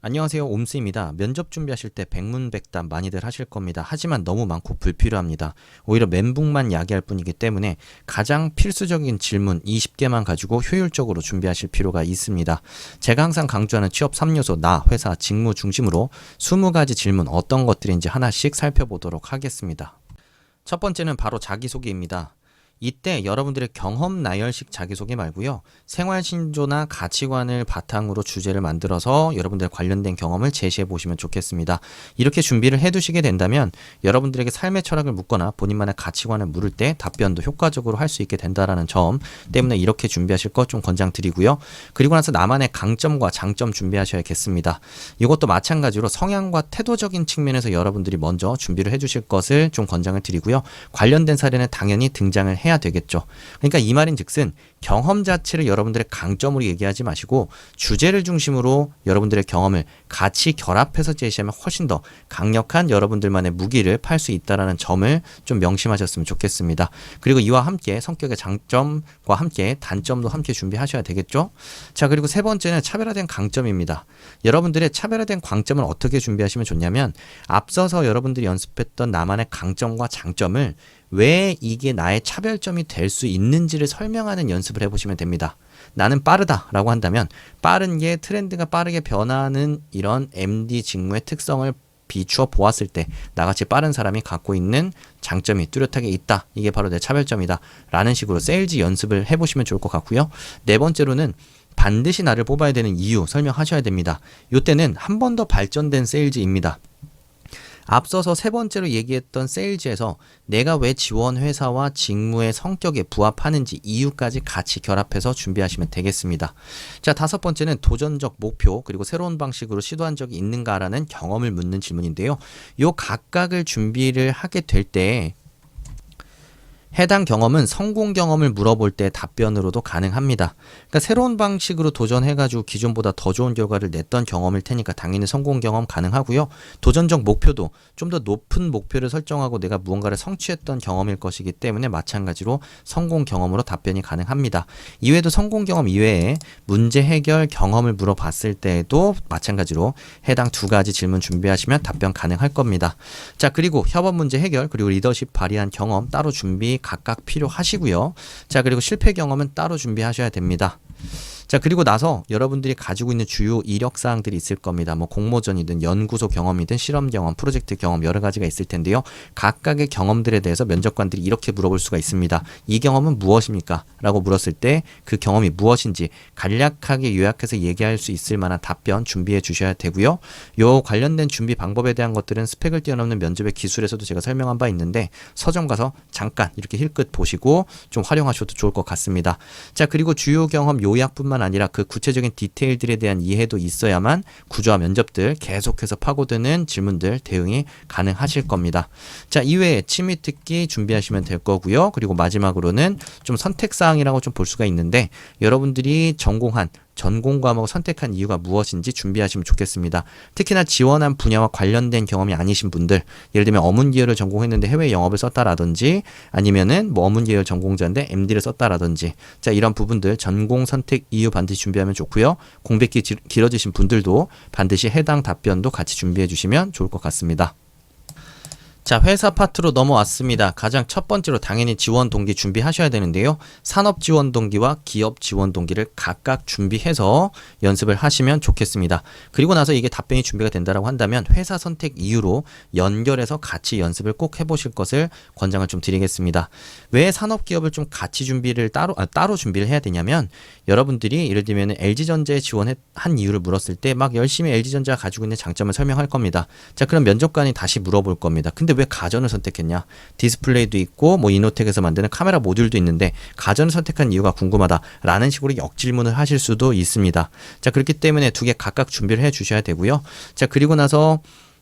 안녕하세요. 옴스입니다. 면접 준비하실 때 백문백답 많이들 하실 겁니다. 하지만 너무 많고 불필요합니다. 오히려 멘붕만 야기할 뿐이기 때문에 가장 필수적인 질문 20개만 가지고 효율적으로 준비하실 필요가 있습니다. 제가 항상 강조하는 취업 3요소 나, 회사, 직무 중심으로 20가지 질문 어떤 것들인지 하나씩 살펴보도록 하겠습니다. 첫 번째는 바로 자기소개입니다. 이때 여러분들의 경험 나열식 자기소개 말고요. 생활 신조나 가치관을 바탕으로 주제를 만들어서 여러분들 관련된 경험을 제시해 보시면 좋겠습니다. 이렇게 준비를 해 두시게 된다면 여러분들에게 삶의 철학을 묻거나 본인만의 가치관을 물을 때 답변도 효과적으로 할 수 있게 된다라는 점 때문에 이렇게 준비하실 것 좀 권장드리고요. 그리고 나서 나만의 강점과 장점 준비하셔야겠습니다. 이것도 마찬가지로 성향과 태도적인 측면에서 여러분들이 먼저 준비를 해 주실 것을 좀 권장을 드리고요. 관련된 사례는 당연히 등장을 해야 되겠죠. 그러니까 이 말인 즉슨 경험 자체를 여러분들의 강점으로 얘기하지 마시고 주제를 중심으로 여러분들의 경험을 같이 결합해서 제시하면 훨씬 더 강력한 여러분들만의 무기를 팔 수 있다라는 점을 좀 명심하셨으면 좋겠습니다. 그리고 이와 함께 성격의 장점과 함께 단점도 함께 준비하셔야 되겠죠. 자, 그리고 세 번째는 차별화된 강점입니다. 여러분들의 차별화된 강점을 어떻게 준비하시면 좋냐면 앞서서 여러분들이 연습했던 나만의 강점과 장점을 왜 이게 나의 차별점이 될 수 있는지를 설명하는 연습 을 해보시면 됩니다. 나는 빠르다라고 한다면 빠른 게 트렌드가 빠르게 변하는 이런 MD 직무의 특성을 비추어 보았을 때 나같이 빠른 사람이 갖고 있는 장점이 뚜렷하게 있다. 이게 바로 내 차별점이다. 라는 식으로 세일즈 연습을 해보시면 좋을 것 같고요. 네 번째로는 반드시 나를 뽑아야 되는 이유 설명하셔야 됩니다. 이때는 한 번 더 발전된 세일즈입니다. 앞서서 세 번째로 얘기했던 세일즈에서 내가 왜 지원 회사와 직무의 성격에 부합하는지 이유까지 같이 결합해서 준비하시면 되겠습니다. 자, 다섯 번째는 도전적 목표 그리고 새로운 방식으로 시도한 적이 있는가라는 경험을 묻는 질문인데요. 요 각각을 준비를 하게 될 때 해당 경험은 성공 경험을 물어볼 때 답변으로도 가능합니다. 그러니까 새로운 방식으로 도전해가지고 기존보다 더 좋은 결과를 냈던 경험일 테니까 당연히 성공 경험 가능하고요. 도전적 목표도 좀 더 높은 목표를 설정하고 내가 무언가를 성취했던 경험일 것이기 때문에 마찬가지로 성공 경험으로 답변이 가능합니다. 이외에도 성공 경험 이외에 문제 해결 경험을 물어봤을 때에도 마찬가지로 해당 두 가지 질문 준비하시면 답변 가능할 겁니다. 자, 그리고 협업 문제 해결 그리고 리더십 발휘한 경험 따로 준비 각각 필요하시고요. 자, 그리고 실패 경험은 따로 준비하셔야 됩니다. 자, 그리고 나서 여러분들이 가지고 있는 주요 이력 사항들이 있을 겁니다. 뭐 공모전이든 연구소 경험이든 실험 경험, 프로젝트 경험 여러 가지가 있을 텐데요. 각각의 경험들에 대해서 면접관들이 이렇게 물어볼 수가 있습니다. 이 경험은 무엇입니까? 라고 물었을 때 그 경험이 무엇인지 간략하게 요약해서 얘기할 수 있을 만한 답변 준비해 주셔야 되고요. 요 관련된 준비 방법에 대한 것들은 스펙을 뛰어넘는 면접의 기술에서도 제가 설명한 바 있는데 서점 가서 잠깐 이렇게 힐끗 보시고 좀 활용하셔도 좋을 것 같습니다. 자, 그리고 주요 경험 요약뿐만 아니라 그 구체적인 디테일들에 대한 이해도 있어야만 구조와 면접들 계속해서 파고드는 질문들 대응이 가능하실 겁니다. 자, 이외에 취미 특기 준비하시면 될 거고요. 그리고 마지막으로는 좀 선택 사항이라고 좀 볼 수가 있는데 여러분들이 전공한 전공 과목을 선택한 이유가 무엇인지 준비하시면 좋겠습니다. 특히나 지원한 분야와 관련된 경험이 아니신 분들, 예를 들면 어문 계열을 전공했는데 해외 영업을 썼다라든지 아니면은 뭐 어문 계열 전공자인데 MD를 썼다라든지 자 이런 부분들 전공 선택 이유 반드시 준비하면 좋고요. 공백기 길어지신 분들도 반드시 해당 답변도 같이 준비해 주시면 좋을 것 같습니다. 자, 회사 파트로 넘어왔습니다. 가장 첫 번째로 당연히 지원 동기 준비하셔야 되는데요. 산업 지원 동기와 기업 지원 동기를 각각 준비해서 연습을 하시면 좋겠습니다. 그리고 나서 이게 답변이 준비가 된다라고 한다면 회사 선택 이유로 연결해서 같이 연습을 꼭 해보실 것을 권장을 좀 드리겠습니다. 왜 산업 기업을 좀 같이 준비를 따로 아, 따로 준비를 해야 되냐면 여러분들이 예를 들면 LG전자에 지원한 이유를 물었을 때 막 열심히 LG전자가 가지고 있는 장점을 설명할 겁니다. 자, 그럼 면접관이 다시 물어볼 겁니다. 근데 왜 가전을 선택했냐? 디스플레이도 있고 뭐 이노텍에서 만드는 카메라 모듈도 있는데 가전을 선택한 이유가 궁금하다라는 식으로 역질문을 하실 수도 있습니다. 자, 그렇기 때문에 두 개 각각 준비를 해 주셔야 되고요. 자, 그리고 나서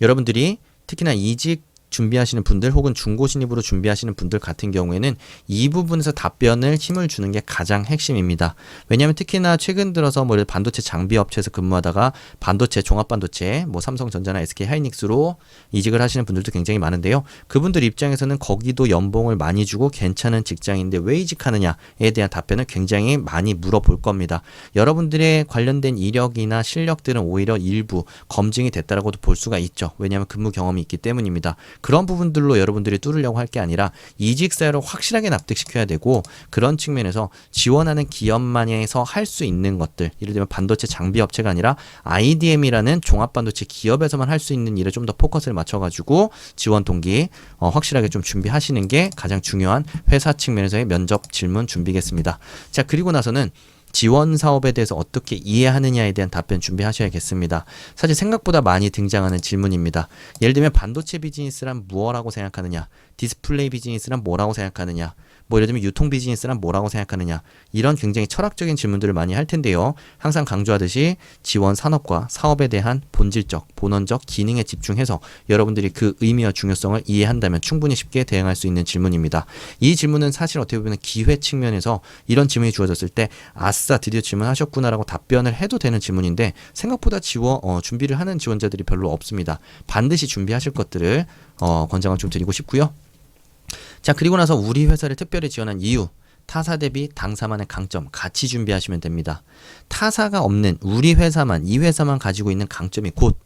여러분들이 특히나 이직 준비하시는 분들 혹은 중고 신입으로 준비하시는 분들 같은 경우에는 이 부분에서 답변을 힘을 주는 게 가장 핵심입니다. 왜냐하면 특히나 최근 들어서 뭐 반도체 장비 업체에서 근무하다가 반도체 종합 반도체 뭐 삼성전자나 SK 하이닉스로 이직을 하시는 분들도 굉장히 많은데요. 그분들 입장에서는 거기도 연봉을 많이 주고 괜찮은 직장인데 왜 이직하느냐에 대한 답변을 굉장히 많이 물어볼 겁니다. 여러분들의 관련된 이력이나 실력들은 오히려 일부 검증이 됐다라고도 볼 수가 있죠. 왜냐하면 근무 경험이 있기 때문입니다. 그런 부분들로 여러분들이 뚫으려고 할 게 아니라 이직사를 확실하게 납득시켜야 되고 그런 측면에서 지원하는 기업만에서 할 수 있는 것들 예를 들면 반도체 장비 업체가 아니라 IDM이라는 종합 반도체 기업에서만 할 수 있는 일에 좀 더 포커스를 맞춰가지고 지원 동기 어, 확실하게 좀 준비하시는 게 가장 중요한 회사 측면에서의 면접 질문 준비겠습니다. 자 그리고 나서는 지원 사업에 대해서 어떻게 이해하느냐에 대한 답변 준비하셔야겠습니다. 사실 생각보다 많이 등장하는 질문입니다. 예를 들면 반도체 비즈니스란 무엇라고 생각하느냐? 디스플레이 비즈니스란 뭐라고 생각하느냐? 뭐 예를 들면 유통 비즈니스란 뭐라고 생각하느냐 이런 굉장히 철학적인 질문들을 많이 할 텐데요. 항상 강조하듯이 지원 산업과 사업에 대한 본질적, 본원적 기능에 집중해서 여러분들이 그 의미와 중요성을 이해한다면 충분히 쉽게 대응할 수 있는 질문입니다. 이 질문은 사실 어떻게 보면 기회 측면에서 이런 질문이 주어졌을 때 아싸 드디어 질문하셨구나라고 답변을 해도 되는 질문인데 생각보다 지원 어, 준비를 하는 지원자들이 별로 없습니다. 반드시 준비하실 것들을 어, 권장을 좀 드리고 싶고요. 자, 그리고 나서 우리 회사를 특별히 지원한 이유. 타사 대비 당사만의 강점 같이 준비하시면 됩니다. 타사가 없는 우리 회사만 이 회사만 가지고 있는 강점이 곧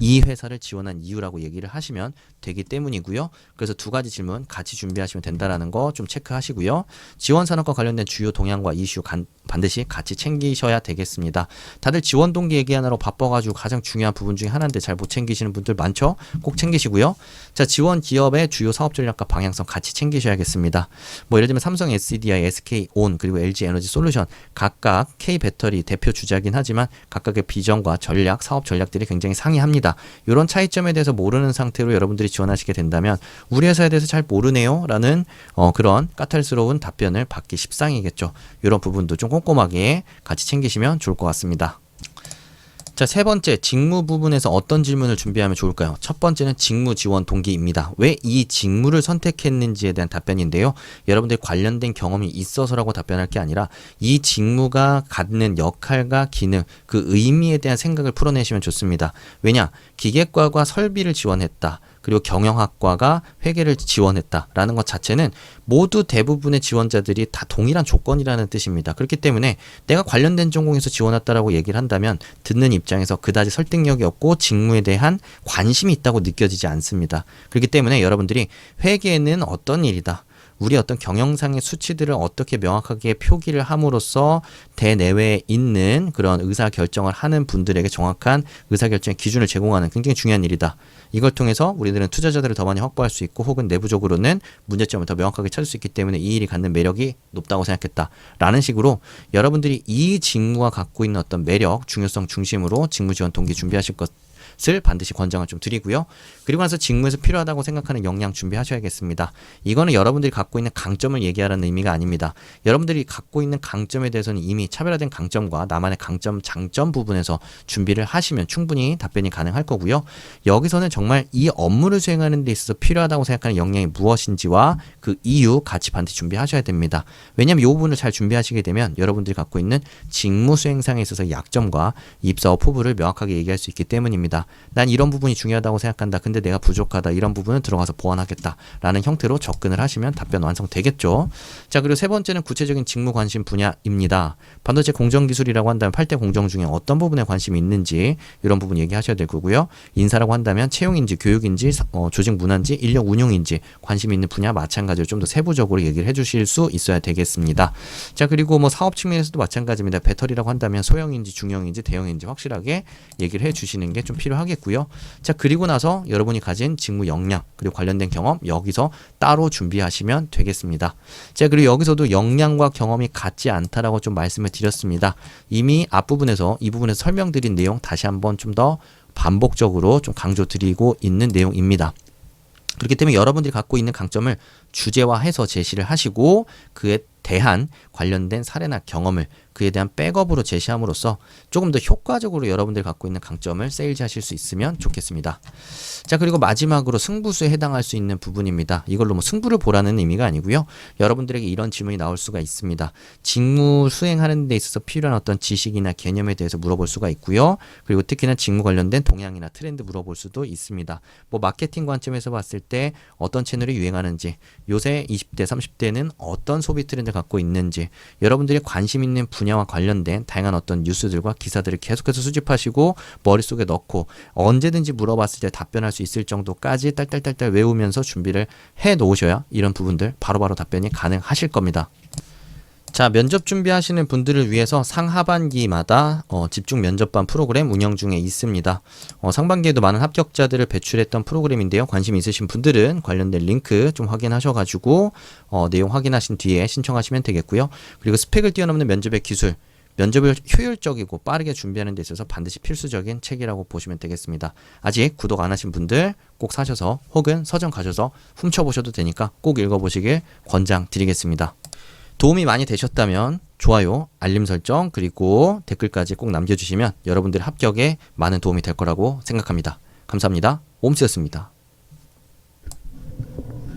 이 회사를 지원한 이유라고 얘기를 하시면 되기 때문이고요. 그래서 두 가지 질문 같이 준비하시면 된다라는 거 좀 체크하시고요. 지원 산업과 관련된 주요 동향과 이슈 간, 반드시 같이 챙기셔야 되겠습니다. 다들 지원 동기 얘기하느라 바빠가지고 가장 중요한 부분 중에 하나인데 잘 못 챙기시는 분들 많죠? 꼭 챙기시고요. 자, 지원 기업의 주요 사업 전략과 방향성 같이 챙기셔야겠습니다. 뭐 예를 들면 삼성 SDI, SK 온 그리고 LG 에너지 솔루션 각각 K 배터리 대표 주자긴 하지만 각각의 비전과 전략, 사업 전략들이 굉장히 상이합니다. 이런 차이점에 대해서 모르는 상태로 여러분들이 지원하시게 된다면 우리 회사에 대해서 잘 모르네요라는 어, 그런 까탈스러운 답변을 받기 십상이겠죠. 이런 부분도 좀 꼼꼼하게 같이 챙기시면 좋을 것 같습니다. 자, 세 번째, 직무 부분에서 어떤 질문을 준비하면 좋을까요? 첫 번째는 직무 지원 동기입니다. 왜 이 직무를 선택했는지에 대한 답변인데요. 여러분들 관련된 경험이 있어서라고 답변할 게 아니라 이 직무가 갖는 역할과 기능, 그 의미에 대한 생각을 풀어내시면 좋습니다. 왜냐? 기계과가 설비를 지원했다. 그리고 경영학과가 회계를 지원했다라는 것 자체는 모두 대부분의 지원자들이 다 동일한 조건이라는 뜻입니다. 그렇기 때문에 내가 관련된 전공에서 지원했다라고 얘기를 한다면 듣는 입장에서 그다지 설득력이 없고 직무에 대한 관심이 있다고 느껴지지 않습니다. 그렇기 때문에 여러분들이 회계는 어떤 일이다. 우리 어떤 경영상의 수치들을 어떻게 명확하게 표기를 함으로써 대내외에 있는 그런 의사 결정을 하는 분들에게 정확한 의사 결정의 기준을 제공하는 굉장히 중요한 일이다. 이걸 통해서 우리들은 투자자들을 더 많이 확보할 수 있고 혹은 내부적으로는 문제점을 더 명확하게 찾을 수 있기 때문에 이 일이 갖는 매력이 높다고 생각했다 라는 식으로 여러분들이 이 직무가 갖고 있는 어떤 매력, 중요성 중심으로 직무 지원 동기 준비하실 것 것을 반드시 권장을 좀 드리고요. 그리고 나서 직무에서 필요하다고 생각하는 역량 준비하셔야겠습니다. 이거는 여러분들이 갖고 있는 강점을 얘기하라는 의미가 아닙니다. 여러분들이 갖고 있는 강점에 대해서는 이미 차별화된 강점과 나만의 강점, 장점 부분에서 준비를 하시면 충분히 답변이 가능할 거고요. 여기서는 정말 이 업무를 수행하는 데 있어서 필요하다고 생각하는 역량이 무엇인지와 그 이유 같이 반드시 준비하셔야 됩니다. 왜냐하면 이 부분을 잘 준비하시게 되면 여러분들이 갖고 있는 직무 수행상에 있어서 약점과 입사와 포부를 명확하게 얘기할 수 있기 때문입니다. 난 이런 부분이 중요하다고 생각한다. 근데 내가 부족하다. 이런 부분은 들어가서 보완하겠다. 라는 형태로 접근을 하시면 답변 완성되겠죠. 자, 그리고 세 번째는 구체적인 직무 관심 분야입니다. 반도체 공정 기술이라고 한다면 8대 공정 중에 어떤 부분에 관심이 있는지 이런 부분 얘기하셔야 될 거고요. 인사라고 한다면 채용인지 교육인지 어, 조직 문화인지 인력 운용인지 관심 있는 분야 마찬가지로 좀 더 세부적으로 얘기를 해 주실 수 있어야 되겠습니다. 자, 그리고 뭐 사업 측면에서도 마찬가지입니다. 배터리라고 한다면 소형인지 중형인지 대형인지 확실하게 얘기를 해 주시는 게 좀 필요합니다. 하겠고요. 자, 그리고 나서 여러분이 가진 직무 역량 그리고 관련된 경험 여기서 따로 준비하시면 되겠습니다. 자, 그리고 여기서도 역량과 경험이 같지 않다라고 좀 말씀을 드렸습니다. 이미 앞부분에서 이 부분에서 설명드린 내용 다시 한번 좀 더 반복적으로 좀 강조드리고 있는 내용입니다. 그렇기 때문에 여러분들이 갖고 있는 강점을 주제화해서 제시를 하시고 그에 대한 관련된 사례나 경험을 그에 대한 백업으로 제시함으로써 조금 더 효과적으로 여러분들이 갖고 있는 강점을 세일즈 하실 수 있으면 좋겠습니다. 자, 그리고 마지막으로 승부수에 해당할 수 있는 부분입니다. 이걸로 뭐 승부를 보라는 의미가 아니고요. 여러분들에게 이런 질문이 나올 수가 있습니다. 직무 수행하는 데 있어서 필요한 어떤 지식이나 개념에 대해서 물어볼 수가 있고요. 그리고 특히나 직무 관련된 동향이나 트렌드 물어볼 수도 있습니다. 뭐 마케팅 관점에서 봤을 때 어떤 채널이 유행하는지, 요새 20대, 30대는 어떤 소비 트렌드 갖고 있는지, 여러분들이 관심 있는 분야 와 관련된 다양한 어떤 뉴스들과 기사들을 계속해서 수집하시고 머릿속에 넣고 언제든지 물어봤을 때 답변할 수 있을 정도까지 딸딸딸딸 외우면서 준비를 해 놓으셔야 이런 부분들 바로바로 답변이 가능하실 겁니다. 자, 면접 준비하시는 분들을 위해서 상하반기마다 어, 집중 면접반 프로그램 운영 중에 있습니다. 어, 상반기에도 많은 합격자들을 배출했던 프로그램인데요. 관심 있으신 분들은 관련된 링크 좀 확인하셔가지고 어, 내용 확인하신 뒤에 신청하시면 되겠고요. 그리고 스펙을 뛰어넘는 면접의 기술, 면접을 효율적이고 빠르게 준비하는 데 있어서 반드시 필수적인 책이라고 보시면 되겠습니다. 아직 구독 안 하신 분들 꼭 사셔서 혹은 서점 가셔서 훔쳐보셔도 되니까 꼭 읽어보시길 권장 드리겠습니다. 도움이 많이 되셨다면 좋아요, 알림 설정, 그리고 댓글까지 꼭 남겨주시면 여러분들의 합격에 많은 도움이 될 거라고 생각합니다. 감사합니다. 옴스였습니다.